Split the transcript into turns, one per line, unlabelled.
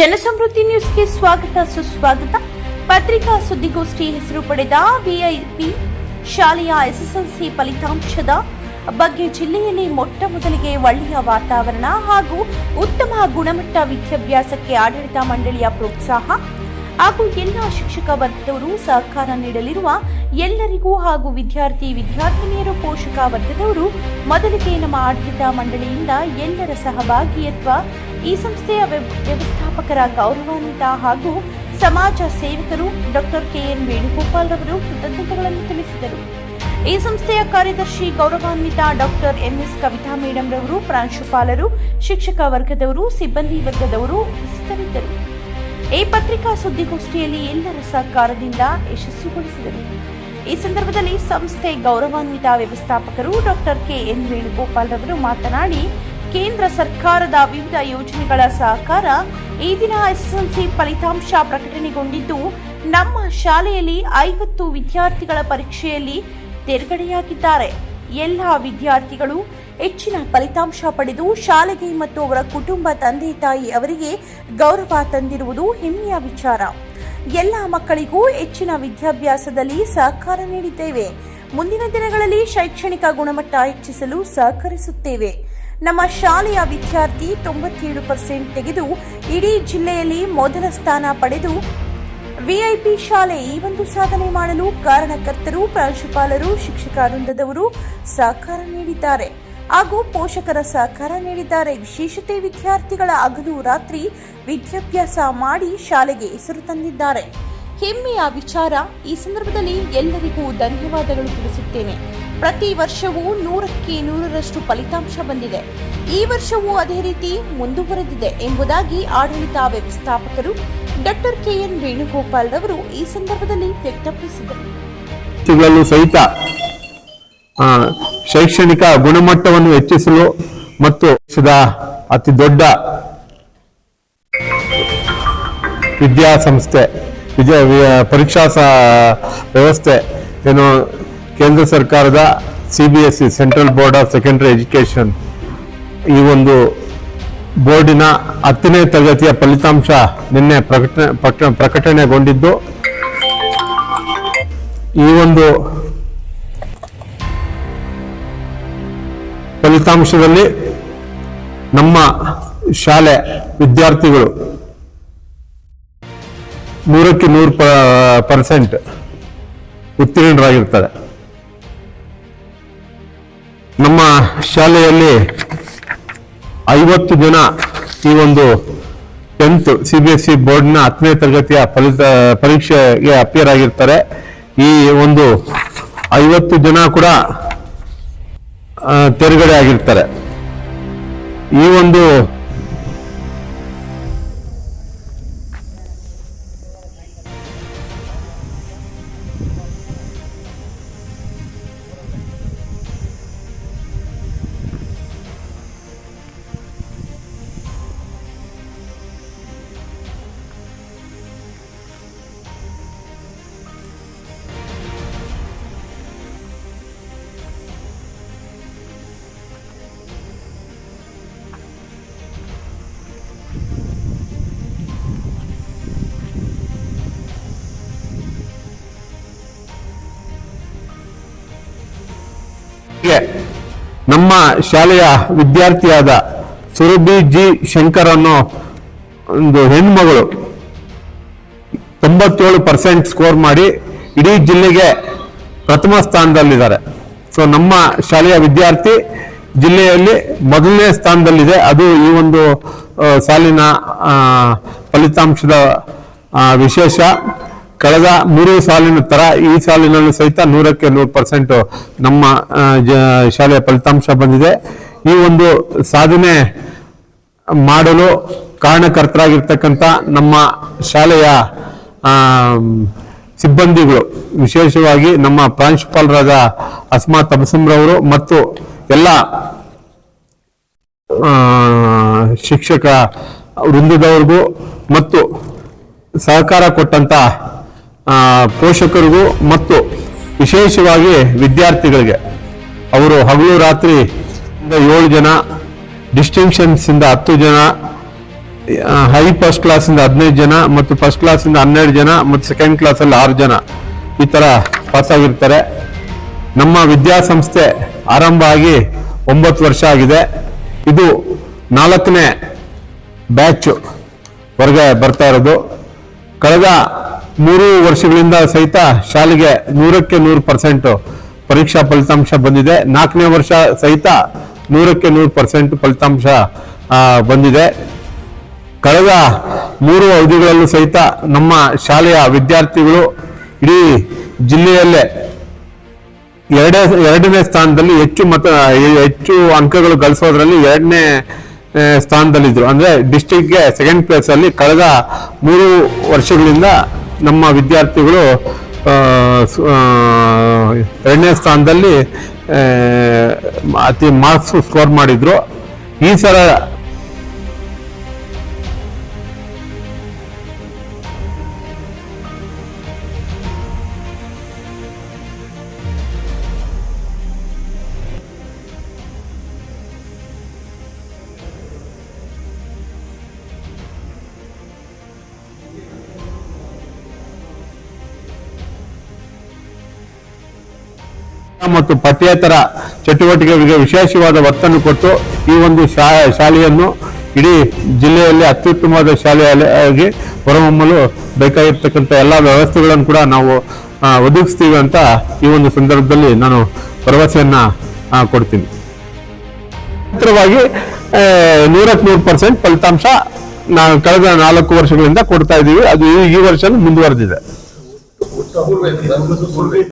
ಜನಸಮೃದ್ಧಿ ನ್ಯೂಸ್ಗೆ ಸ್ವಾಗತ, ಸುಸ್ವಾಗತ. ಪತ್ರಿಕಾ ಸುದ್ದಿಗೋಷ್ಠಿ ಹೆಸರು ಪಡೆದ ವಿಐಪಿ ಶಾಲೆಯ ಎಸ್ಎಸ್ಎಲ್ಸಿ ಫಲಿತಾಂಶದ ಬಗ್ಗೆ ಜಿಲ್ಲೆಯಲ್ಲಿ ಮೊಟ್ಟ ಮೊದಲಿಗೆ ಒಳ್ಳೆಯ ವಾತಾವರಣ ಹಾಗೂ ಉತ್ತಮ ಗುಣಮಟ್ಟ ವಿದ್ಯಾಭ್ಯಾಸಕ್ಕೆ ಆಡಳಿತ ಮಂಡಳಿಯ ಪ್ರೋತ್ಸಾಹ ಹಾಗೂ ಎಲ್ಲ ಶಿಕ್ಷಕ ವರ್ಗದವರು ಸಹಕಾರ ನೀಡಲಿರುವ ಎಲ್ಲರಿಗೂ ಹಾಗೂ ವಿದ್ಯಾರ್ಥಿ ವಿದ್ಯಾರ್ಥಿನಿಯರು ಪೋಷಕ ವರ್ಗದವರು ಮೊದಲಿಗೆ ನಮ್ಮ ಆಡಳಿತ ಮಂಡಳಿಯಿಂದ ಎಲ್ಲರ ಸಹಭಾಗಿಯತ್ವ ಈ ಸಂಸ್ಥೆಯ ವ್ಯವ- ವ್ಯವಸ್ಥಾಪಕರ ಗೌರವಾನ್ವಿತ ಹಾಗೂ ಸಮಾಜ ಸೇವಕರು ಡಾಕ್ಟರ್ ಕೆಎನ್ ವೇಣುಗೋಪಾಲ್ ರವರು ಕೃತಜ್ಞತೆಗಳನ್ನು ತಿಳಿಸಿದರು. ಈ ಸಂಸ್ಥೆಯ ಕಾರ್ಯದರ್ಶಿ ಗೌರವಾನ್ವಿತ ಡಾಕ್ಟರ್ ಎಂಎಸ್ ಕವಿತಾ ಮೇಡಂ ರವರು, ಪ್ರಾಂಶುಪಾಲರು, ಶಿಕ್ಷಕ ವರ್ಗದವರು, ಸಿಬ್ಬಂದಿ ವರ್ಗದವರು ಉಪಸ್ಥಿತರಿದ್ದರು. ಈ ಪತ್ರಿಕಾ ಸುದ್ದಿಗೋಷ್ಠಿಯಲ್ಲಿ ಎಲ್ಲರ ಸಹಕಾರದಿಂದ ಯಶಸ್ವಿಗೊಳಿಸಿದರು. ಈ ಸಂದರ್ಭದಲ್ಲಿ ಸಂಸ್ಥೆ ಗೌರವಾನ್ವಿತ ವ್ಯವಸ್ಥಾಪಕರು ಡಾಕ್ಟರ್ ಕೆಎನ್ ವೇಣುಗೋಪಾಲ್ ರವರು ಮಾತನಾಡಿ, ಕೇಂದ್ರ ಸರ್ಕಾರದ ವಿವಿಧ ಯೋಜನೆಗಳ ಸಹಕಾರ ಈ ದಿನ ಎಸ್ಎಸ್ಎಲ್ಸಿ ಫಲಿತಾಂಶ ಪ್ರಕಟಣೆಗೊಂಡಿದ್ದು, ನಮ್ಮ ಶಾಲೆಯಲ್ಲಿ ಐವತ್ತು ವಿದ್ಯಾರ್ಥಿಗಳ ಪರೀಕ್ಷೆಯಲ್ಲಿ ತೇರ್ಗಡೆಯಾಗಿದ್ದಾರೆ. ಎಲ್ಲ ವಿದ್ಯಾರ್ಥಿಗಳು ಹೆಚ್ಚಿನ ಫಲಿತಾಂಶ ಪಡೆದು ಶಾಲೆಗೆ ಮತ್ತು ಅವರ ಕುಟುಂಬ ತಂದೆ ತಾಯಿ ಅವರಿಗೆ ಗೌರವ ತಂದಿರುವುದು ಹೆಮ್ಮೆಯ ವಿಚಾರ. ಎಲ್ಲ ಮಕ್ಕಳಿಗೂ ಹೆಚ್ಚಿನ ವಿದ್ಯಾಭ್ಯಾಸದಲ್ಲಿ ಸಹಕಾರ ನೀಡಿದ್ದೇವೆ. ಮುಂದಿನ ದಿನಗಳಲ್ಲಿ ಶೈಕ್ಷಣಿಕ ಗುಣಮಟ್ಟ ಹೆಚ್ಚಿಸಲು ಸಹಕರಿಸುತ್ತೇವೆ. ನಮ್ಮ ಶಾಲೆಯ ವಿದ್ಯಾರ್ಥಿ ತೊಂಬತ್ತೇಳು ಪರ್ಸೆಂಟ್ ತೆಗೆದು ಇಡೀ ಜಿಲ್ಲೆಯಲ್ಲಿ ಮೊದಲ ಸ್ಥಾನ ಪಡೆದು ವಿಐಪಿ ಶಾಲೆ ಈ ಒಂದು ಸಾಧನೆ ಮಾಡಲು ಕಾರಣಕರ್ತರು, ಪ್ರಾಂಶುಪಾಲರು, ಶಿಕ್ಷಕ ವೃಂದದವರು ಸಹಕಾರ ನೀಡಿದ್ದಾರೆ. ಹಾಗೂ ಪೋಷಕರ ಸಹಕಾರ ನೀಡಿದ್ದಾರೆ. ವಿಶೇಷತೆ ವಿದ್ಯಾರ್ಥಿಗಳ ಹಗಲು ರಾತ್ರಿ ವಿದ್ಯಾಭ್ಯಾಸ ಮಾಡಿ ಶಾಲೆಗೆ ಹೆಸರು ತಂದಿದ್ದಾರೆ. ಹೆಮ್ಮೆಯ ವಿಚಾರ ಈ ಸಂದರ್ಭದಲ್ಲಿ ಎಲ್ಲರಿಗೂ ಧನ್ಯವಾದಗಳು ತಿಳಿಸುತ್ತೇನೆ. ಪ್ರತಿ ವರ್ಷವೂ ನೂರಕ್ಕೆ ನೂರರಷ್ಟು ಫಲಿತಾಂಶ ಬಂದಿದೆ. ಈ ವರ್ಷವೂ ಅದೇ ರೀತಿ ಮುಂದುವರೆದಿದೆ ಎಂಬುದಾಗಿ ಆಡಳಿತ ವ್ಯವಸ್ಥಾಪಕರು ಡಾಕ್ಟರ್ ಕೆಎನ್ ವೇಣುಗೋಪಾಲ್ ರವರು ಈ ಸಂದರ್ಭದಲ್ಲಿ ವ್ಯಕ್ತಪಡಿಸಿದರು.
ಸಹಿತ ಶೈಕ್ಷಣಿಕ ಗುಣಮಟ್ಟವನ್ನು ಹೆಚ್ಚಿಸಲು ಮತ್ತು ಅತಿ ದೊಡ್ಡ ವಿದ್ಯಾಸಂಸ್ಥೆ, ವಿದ್ಯಾ ಪರೀಕ್ಷಾ ವ್ಯವಸ್ಥೆ ಏನು ಕೇಂದ್ರ ಸರ್ಕಾರದ C B S C central board of secondary education ಈ ಒಂದು ಬೋರ್ಡಿನ ಹತ್ತನೇ ತರಗತಿಯ ಫಲಿತಾಂಶ ನಿನ್ನೆ ಪ್ರಕಟಣೆ ಪ್ರಕಟ- ಪ್ರಕಟಣೆಗೊಂಡಿದ್ದು, ಈ ಒಂದು ಫಲಿತಾಂಶದಲ್ಲಿ ನಮ್ಮ ಶಾಲೆ ವಿದ್ಯಾರ್ಥಿಗಳು ನೂರಕ್ಕೆ ನೂರು ಪರ್ಸೆಂಟ್ ಉತ್ತೀರ್ಣರಾಗಿರ್ತಾರೆ. ಶಾಲೆಯಲ್ಲಿ ಐವತ್ತು ಜನ ಈ ಒಂದು tenth C B S C ಬೋರ್ಡ್ನ ಹತ್ತನೇ ತರಗತಿಯ ಫಲಿತ, ಪರೀಕ್ಷೆಗೆ ಅಪಿಯರ್ ಆಗಿರ್ತಾರೆ. ಈ ಒಂದು ಐವತ್ತು ಜನ ಕೂಡ ತೇರ್ಗಡೆ ಆಗಿರ್ತಾರೆ. ಈ ಒಂದು ನಮ್ಮ ಶಾಲೆಯ ವಿದ್ಯಾರ್ಥಿಯಾದ ಸುರಭಿ ಜಿ ಶಂಕರ್ ಅನ್ನೋ ಒಂದು ಹೆಣ್ಮಗಳು ತೊಂಬತ್ತೇಳು ಪರ್ಸೆಂಟ್ ಸ್ಕೋರ್ ಮಾಡಿ ಇಡೀ ಜಿಲ್ಲೆಗೆ ಪ್ರಥಮ ಸ್ಥಾನದಲ್ಲಿದ್ದಾರೆ. ಸೊ ನಮ್ಮ ಶಾಲೆಯ ವಿದ್ಯಾರ್ಥಿ ಜಿಲ್ಲೆಯಲ್ಲಿ ಮೊದಲನೇ ಸ್ಥಾನದಲ್ಲಿದೆ. ಅದು ಈ ಒಂದು ಸಾಲಿನ ಫಲಿತಾಂಶದ ವಿಶೇಷ. ಕಳೆದ ಮೂರು ಸಾಲಿನ ತರ ಈ ಸಾಲಿನಲ್ಲೂ ಸಹಿತ ನೂರಕ್ಕೆ ನೂರು ಪರ್ಸೆಂಟ್ ನಮ್ಮ ಶಾಲೆಯ ಫಲಿತಾಂಶ ಬಂದಿದೆ. ಈ ಒಂದು ಸಾಧನೆ ಮಾಡಲು ಕಾರಣಕರ್ತರಾಗಿರ್ತಕ್ಕಂಥ ನಮ್ಮ ಶಾಲೆಯ ಸಿಬ್ಬಂದಿಗಳು, ವಿಶೇಷವಾಗಿ ನಮ್ಮ ಪ್ರಾಂಶುಪಾಲರಾದ ಅಸ್ಮಾ ತಬಸಂರವರು ಮತ್ತು ಎಲ್ಲ ಶಿಕ್ಷಕ ವೃಂದದವ್ರಿಗೂ ಮತ್ತು ಸಹಕಾರ ಕೊಟ್ಟಂತ ಪೋಷಕರಿಗೂ ಮತ್ತು ವಿಶೇಷವಾಗಿ ವಿದ್ಯಾರ್ಥಿಗಳಿಗೆ ಅವರು ಹಗಲು ರಾತ್ರಿ ಏಳು ಜನ ಡಿಸ್ಟಿಂಕ್ಷನ್ಸ್ ಇಂದ ಹತ್ತು ಜನ ಹೈ ಫಸ್ಟ್ ಕ್ಲಾಸಿಂದ ಹದಿನೈದು ಜನ ಮತ್ತು ಫಸ್ಟ್ ಕ್ಲಾಸಿಂದ ಹನ್ನೆರಡು ಜನ ಮತ್ತು ಸೆಕೆಂಡ್ ಕ್ಲಾಸಲ್ಲಿ ಆರು ಜನ ಈ ಥರ ಪಾಸ್ ಆಗಿರ್ತಾರೆ. ನಮ್ಮ ವಿದ್ಯಾಸಂಸ್ಥೆ ಆರಂಭ ಆಗಿ ಒಂಬತ್ತು ವರ್ಷ ಆಗಿದೆ. ಇದು ನಾಲ್ಕನೇ ಬ್ಯಾಚ್ ಹೊರಗೆ ಬರ್ತಾ ಇರೋದು. ಕಳೆದ ಮೂರು ವರ್ಷಗಳಿಂದ ಸಹಿತ ಶಾಲೆಗೆ ನೂರಕ್ಕೆ ನೂರು ಪರ್ಸೆಂಟ್ ಪರೀಕ್ಷಾ ಫಲಿತಾಂಶ ಬಂದಿದೆ. ನಾಲ್ಕನೇ ವರ್ಷ ಸಹಿತ ನೂರಕ್ಕೆ ನೂರು ಪರ್ಸೆಂಟ್ ಫಲಿತಾಂಶ ಬಂದಿದೆ. ಕಳೆದ ಮೂರು ಅವಧಿಗಳಲ್ಲೂ ಸಹಿತ ನಮ್ಮ ಶಾಲೆಯ ವಿದ್ಯಾರ್ಥಿಗಳು ಇಡೀ ಜಿಲ್ಲೆಯಲ್ಲೇ ಎರಡೇ, ಎರಡನೇ ಸ್ಥಾನದಲ್ಲಿ ಹೆಚ್ಚು ಮತ, ಹೆಚ್ಚು ಅಂಕಗಳು ಗಳಿಸೋದ್ರಲ್ಲಿ ಎರಡನೇ ಸ್ಥಾನದಲ್ಲಿದ್ದರು ಅಂದರೆ ಡಿಸ್ಟಿಕ್ಗೆ ಸೆಕೆಂಡ್ ಪ್ಲೇಸಲ್ಲಿ ಕಳೆದ ಮೂರು ವರ್ಷಗಳಿಂದ ನಮ್ಮ ವಿದ್ಯಾರ್ಥಿಗಳು ಎರಡನೇ ಸ್ಥಾನದಲ್ಲಿ ಅತಿ ಮಾರ್ಕ್ಸ್ ಸ್ಕೋರ್ ಮಾಡಿದ್ರು. ಈ ಸಲ ಮತ್ತು ಪಠ್ಯೇತರ ಚಟುವಟಿಕೆಗಳಿಗೆ ವಿಶೇಷವಾದ ಒತ್ತನ್ನು ಕೊಟ್ಟು ಈ ಒಂದು ಶಾಲೆಯನ್ನು ಇಡೀ ಜಿಲ್ಲೆಯಲ್ಲಿ ಅತ್ಯುತ್ತಮವಾದ ಶಾಲೆಯಾಗಿ ಹೊರಹೊಮ್ಮಲು ಬೇಕಾಗಿರ್ತಕ್ಕಂಥ ಎಲ್ಲ ವ್ಯವಸ್ಥೆಗಳನ್ನು ಕೂಡ ನಾವು ಒದಗಿಸ್ತೀವಿ ಅಂತ ಈ ಒಂದು ಸಂದರ್ಭದಲ್ಲಿ ನಾನು ಭರವಸೆಯನ್ನ ಕೊಡ್ತೀನಿ. ಮಾತ್ರವಾಗಿ ನೂರಕ್ಕೆ ನೂರು ಪರ್ಸೆಂಟ್ ಫಲಿತಾಂಶ ನಾವು ಕಳೆದ ನಾಲ್ಕು ವರ್ಷಗಳಿಂದ ಕೊಡ್ತಾ ಇದ್ದೀವಿ. ಅದು ಈ ವರ್ಷ ಮುಂದುವರೆದಿದೆ.